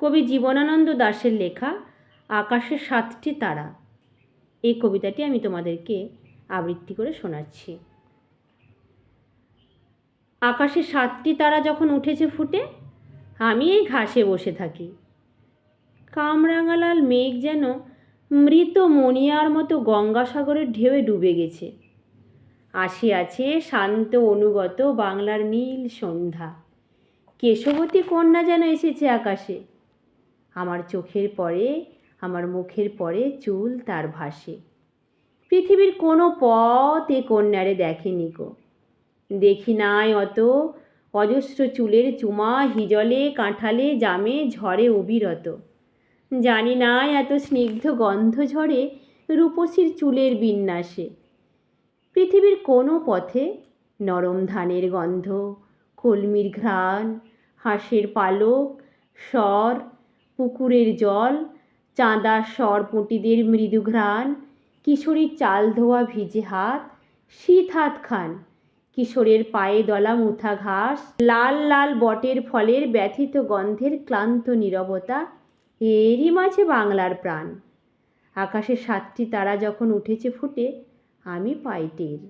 কবি জীবনানন্দ দাশের লেখা আকাশের সাতটি তারা। এই কবিতাটি আমি তোমাদেরকে আবৃত্তি করে শোনাচ্ছি। আকাশে সাতটি তারা যখন উঠেছে ফুটে, আমি এই ঘাসে বসে থাকি। কামরাঙালাল মেঘ যেন মৃত মণিয়ার মতো গঙ্গাসাগরের ঢেউয়ে ডুবে গেছে। আসি আছে শান্ত অনুগত বাংলার নীল সন্ধ্যা। কেশবতী কন্যা যেন এসেছে আকাশে আমার চোখের পরে, আমার মুখের পরে চুল তার ভাসে। পৃথিবীর কোনো পথ এ কন্যারে দেখেনি গো। দেখি নাই অত অজস্র চুলের চুমা, হিজলে, কাঁঠালে, জামে, ঝড়ে অবিরত। জানি না এত স্নিগ্ধ গন্ধ ঝরে রূপসীর চুলের বিন্যাসে। পৃথিবীর কোনো পথে নরম ধানের গন্ধ, কলমির ঘ্রাণ, হাঁসের পালক, স্বর পুকুরের জল, চাঁদার স্বর পুঁটিদের মৃদু ঘ্রাণ, কিশোরীর চাল ধোয়া ভিজে হাত, শীত হাত খান কিশোরের পায়ে দলা মুথা ঘাস, লাল লাল বটের ফলের ব্যথিত গন্ধের ক্লান্ত নীরবতা এরই মাঝে বাংলার প্রাণ। আকাশে সাতটি তারা যখন উঠেছে ফুটে, আমি পাই টের